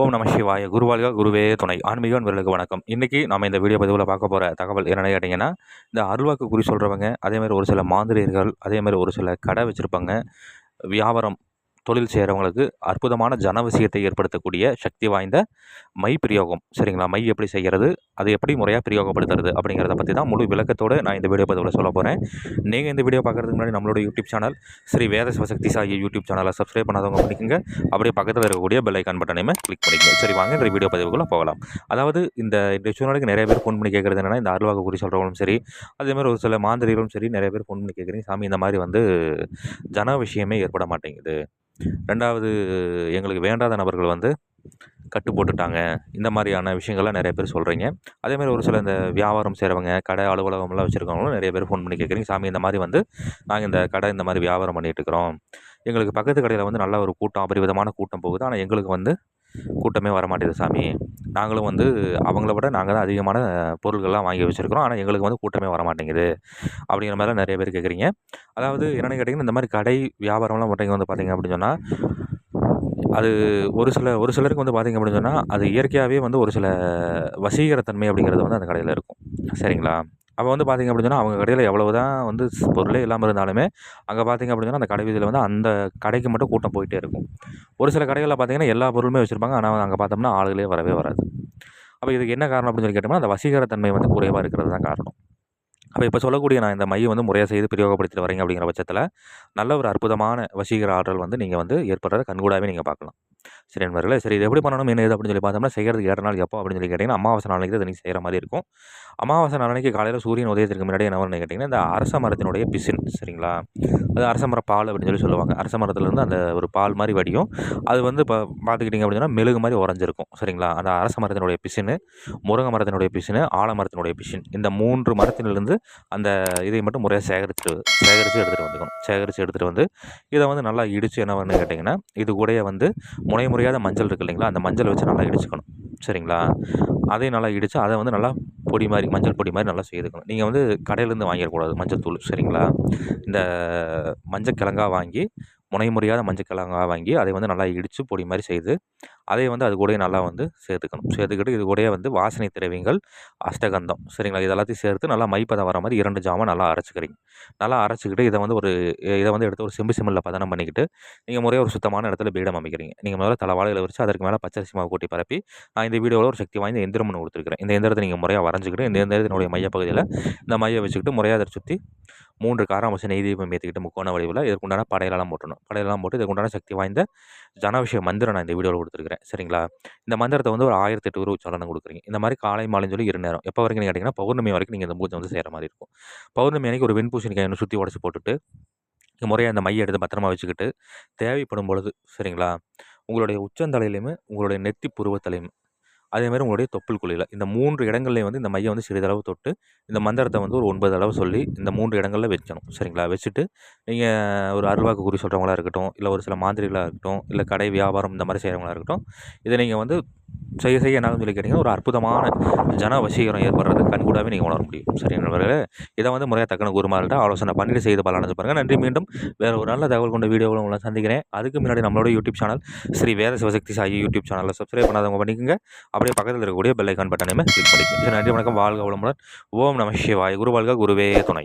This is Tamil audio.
ஓம் நம சிவாய. குருவாழ்க குருவே துணை. ஆன்மீக அன்பர்களுக்கு வணக்கம். இன்றைக்கி நம்ம இந்த வீடியோ பதிவில் பார்க்க போகிற தகவல் என்னென்னு கேட்டிங்கன்னா இந்த அருள்வாக்கு குறி சொல்கிறவங்க அதேமாதிரி ஒரு சில மாந்திரியர்கள் அதேமாதிரி ஒரு சில கடை வச்சுருப்பாங்க. வியாபாரம் தொழில் செய்கிறவங்களுக்கு அற்புதமான ஜன விஷயத்தை ஏற்படுத்தக்கூடிய சக்தி வாய்ந்த மை பிரயோகம். சரிங்களா? மை எப்படி செய்கிறது அது எப்படி முறையாக பிரயோகப்படுத்துறது? அப்படிங்கிறத பற்றி தான் முழு விளக்கத்தோடு நான் இந்த வீடியோ பதிவில் சொல்ல போகிறேன் நீங்கள் இந்த வீடியோ பார்க்குறதுக்கு முன்னாடி நம்மளோட YouTube channel Sri Veda Sivasakthi Sai YouTube சேனலை சப்ஸ்கிரைப் பண்ணாதவங்க பண்ணிக்கோங்க. அப்படியே பக்கத்தில் இருக்கக்கூடிய பெல் ஐக்கான் பட்டனையுமே கிளிக் பண்ணிக்கோங்க. சரி வாங்க இந்த வீடியோ பதிவுக்குள்ளே போகலாம். அதாவது இந்த இந்த சூழ்நிலைக்கு நிறைய பேர் ஃபோன் பண்ணி கேட்குறது என்னென்னா இந்த அருள்வாக்கு குறி சொல்கிறவங்களும் சரி அதேமாதிரி ஒரு சில மாந்திரிகளும் சரி நிறைய பேர் ஃபோன் பண்ணி கேட்குறீங்க சாமி இந்த மாதிரி வந்து ஜன விஷயமே ஏற்பட மாட்டேங்குது. ரெண்டாவது எங்களுக்கு வேண்டாத நபர்கள் வந்து கட்டு போட்டுட்டாங்க. இந்த மாதிரியான விஷயங்கள்லாம் நிறைய பேர் சொல்கிறீங்க அதேமாதிரி ஒரு சில இந்த வியாபாரம் செய்கிறவங்க கடை அலுவலகம்லாம் வச்சுருக்கவங்களும் நிறைய பேர் ஃபோன் பண்ணி கேட்குறீங்க சாமி இந்த மாதிரி வந்து நாங்கள் இந்த கடை இந்த மாதிரி வியாபாரம் பண்ணிகிட்டு இருக்கிறோம். எங்களுக்கு பக்கத்து கடையில் வந்து நல்ல ஒரு கூட்டம் அபரிவிதமான கூட்டம் போகுது. ஆனால் எங்களுக்கு வந்து கூட்டமே வரமாட்டேது சாமி. நாங்களும் வந்து அவங்கள விட நாங்கள் தான் அதிகமான பொருள்கள்லாம் வாங்கி வச்சுருக்கிறோம். ஆனால் எங்களுக்கு வந்து கூட்டமே வரமாட்டேங்குது அப்படிங்கிற மாதிரிலாம் நிறைய பேர் கேட்குறீங்க. அதாவது என்னென்னு கேட்டிங்கன்னா இந்த மாதிரி கடை வியாபாரம்லாம் மட்டும் வந்து பார்த்திங்க அப்படின்னு சொன்னால் அது ஒரு சில ஒரு சிலருக்கு வந்து பார்த்திங்க அப்படின்னு சொன்னால் அது இயற்கையாகவே வந்து ஒரு சில வசீகரத்தன்மை அப்படிங்கிறது வந்து அந்த கடையில் இருக்கும். சரிங்களா? அப்போ வந்து பார்த்திங்க அப்படின்னு சொன்னால் அவங்க கடையில் எவ்வளவு தான் வந்து பொருளே இல்லாமல் இருந்தாலுமே அங்கே பார்த்திங்க அப்படின்னு சொன்னால் அந்த கடை வீதியில் வந்து அந்த கடைக்கு மட்டும் கூட்டம் போயிட்டே இருக்கும். ஒரு சில கடைகளில் பார்த்திங்கன்னா எல்லா பொருளுமே வச்சுருப்பாங்க. ஆனால் அங்கே பார்த்தோம்னா ஆளுகளே வரவே வராது. அப்போ இதுக்கு என்ன காரணம் அப்படின்னு சொல்லி கேட்டோம்னா அந்த வசீகரத்தன்மை வந்து குறைவாக இருக்கிறது தான் காரணம். அப்போ இப்போ சொல்லக்கூடிய நான் இந்த மையை வந்து முறையாக செய்து பிரயோகப்படுத்திட்டு வரீங்க அப்படிங்கிற பட்சத்தில் நல்ல ஒரு அற்புதமான வசீகர ஆற்றல் வந்து நீங்கள் வந்து ஏற்படுறத கண்கூடாகவே நீங்கள் பார்க்கலாம் சரி நண்பர்களே சரி இது எப்படி பண்ணணும் என்ன இது அப்படின்னு சொல்லி பார்த்தோம்னா செய்கிறதுக்கு ஏற நாள் எப்போ அப்படின்னு சொல்லி கேட்டிங்கன்னா அமாவாசை நாளைக்கு தான் நீங்கள் செய்கிற மாதிரி இருக்கும். அமாவாசை நாளைக்கு காலையில் சூரியன் உதயத்திற்கு முன்னாடி என்ன வரும்னு கேட்டிங்கன்னா இந்த அரச மரத்தினுடைய பிசின் சரிங்களா? அது அரச மர பால் அப்படின்னு சொல்லி சொல்லுவாங்க. அரச மரத்துலேருந்து அந்த ஒரு பால் மாதிரி வடியும். அது வந்து இப்போ பார்த்துக்கிட்டிங்க அப்படின்னா மெழுகு மாதிரி உறைஞ்சிருக்கும் சரிங்களா? அந்த அரச மரத்தினுடைய பிசின் முருங்கை மரத்தினுடைய பிசின் ஆலமரத்தினுடைய பிசின் இந்த மூன்று மரத்திலிருந்து அந்த இதை மட்டும் முறையாக சேகரித்து சேகரித்து எடுத்துகிட்டு வந்துக்கணும். சேகரித்து எடுத்துகிட்டு வந்து இதை வந்து நல்லா இடித்து என்ன பண்ணு கேட்டிங்கன்னா இது கூடயே வந்து முனை முறையாத மஞ்சள் இருக்குது இல்லைங்களா அந்த மஞ்சள் வச்சு நல்லா இடிச்சுக்கணும். சரிங்களா? அதையும் நல்லா இடித்து அதை வந்து நல்லா பொடி மாதிரி மஞ்சள் பொடி மாதிரி நல்லா செய்துக்கணும். நீங்கள் வந்து கடையிலேருந்து வாங்கிடக்கூடாது மஞ்சள் தூள் சரிங்களா? இந்த மஞ்சள் கிழங்கா வாங்கி முனை முறையாத மஞ்சக்கிழங்காக வாங்கி அதை வந்து நல்லா இடித்து பொடி மாதிரி செய்து அதை வந்து அது கூடயே நல்லா வந்து சேர்த்துக்கணும். சேர்த்துக்கிட்டு இது கூடயே வந்து வாசனை திரவியங்கள் அஷ்டகந்தம் சரிங்களா? இது எல்லாத்தையும் சேர்த்து நல்லா மைப்பதம் வர மாதிரி இரண்டு ஜாமான் நல்லா அரைச்சிக்கிறீங்க. நல்லா அரைச்சிக்கிட்டு இதை வந்து ஒரு இதை வந்து எடுத்து ஒரு செம்பு சிம்மில் பதனம் பண்ணிக்கிட்டு நீங்கள் முறையாக ஒரு சுத்தமான இடத்துல பீடம் அமைக்கிறீங்க. நீங்கள் முதல்ல தலைவாழையில் வச்சு அதற்கு மேலே பச்சரிசி மாவு கூட்டி பரப்பி நான் இந்த வீடியோவில் ஒரு சக்தி வாய்ந்த எந்திரம் ஒன்று கொடுத்துருக்கிறேன். இந்த எந்திரத்தை நீங்கள் முறையாக வரைஞ்சிக்கிட்டு இந்த எந்திரத்தினுடைய மையப்பகுதியில் இந்த மையை வச்சுக்கிட்டு முறையாக அதை சுற்றி மூன்று காரம் வச்சு நெய் தீபம் ஏற்றிக்கிட்டு முக்கோண வடிவில் இதற்குண்டான படையெல்லாம் போட்டணும். படையெல்லாம் போட்டு இதுக்குண்டான சக்தி வாய்ந்த ஜனவிஷய மந்திரம் நான் இந்த வீடியோவில் கொடுத்துருக்கிறேன். சரிங்களா? இந்த மந்திரத்தை வந்து ஒரு ஆயிரத்தி எட்டு ரூபா சொல்லணும் கொடுக்குறீங்க. இந்த மாதிரி காலை மாலைன்னு சொல்லி இரு நேரம். எப்போ வரைக்கும் நீங்கள் கேட்டிங்கன்னா பௌர்ணமி வரைக்கும் நீங்கள் இந்த பூஜை வந்து செய்கிற மாதிரி இருக்கும். பௌர்ணமி அன்றைக்கி ஒரு வெண்பூசணிக்காய் ஒன்று சுற்றி உடச்சி போட்டுட்டு முறையாக அந்த மையை எடுத்து பத்திரமா வச்சுக்கிட்டு தேவைப்படும் பொழுது சரிங்களா? உங்களுடைய உச்சந்தலையிலையுமே உங்களுடைய நெத்தி புருவத்தலையுமே அதேமாதிரி உங்களுடைய தொப்புள் குழியில். இந்த மூன்று இடங்கள்லையும் வந்து இந்த மையம் வந்து சிறிதளவு தொட்டு இந்த மந்திரத்தை வந்து ஒரு ஒன்பது அளவு சொல்லி இந்த மூன்று இடங்களில் வைக்கணும். சரிங்களா? வச்சுட்டு நீங்கள் ஒரு அருள்வாக்கு குறி சொல்கிறவங்களா இருக்கட்டும் இல்லை ஒரு சில மாந்திரிகளாக இருக்கட்டும் இல்லை கடை வியாபாரம் இந்த மாதிரி செய்கிறவங்களா இருக்கட்டும் இதை நீங்கள் வந்து செய்ய செய்ய என்ன சொல்லி கேட்டிங்கன்னா ஒரு அற்புதமான ஜன வசீகரம் ஏற்படுறது கண்கூடாவே நீங்கள் உணர முடியும். சரி நண்பர்களே இதை வந்து முறையாக தக்கன குருமார்கிட்ட ஆலோசனை பண்ணிட்டு செய்து பலனது பாருங்கள் நன்றி மீண்டும் வேறு ஒரு நல்ல தகவல் கொண்ட வீடியோவில் உங்களை சந்திக்கிறேன். அதுக்கு முன்னாடி நம்மளோட YouTube channel Sri Veda Sivasakthi Sai YouTube சேனலில் சப்ஸ்கிரைப் பண்ணாதவங்க பண்ணிக்கோங்க. அப்படியே பக்கத்தில் இருக்கக்கூடிய பெல் ஐக்கான் பட்டனையுமே கிளிக் பண்ணிக்கோங்க. நன்றி வணக்கம். வாழ்க வளமுடன். ஓம் நம சிவாய். குரு வாழ்க குருவே துணை.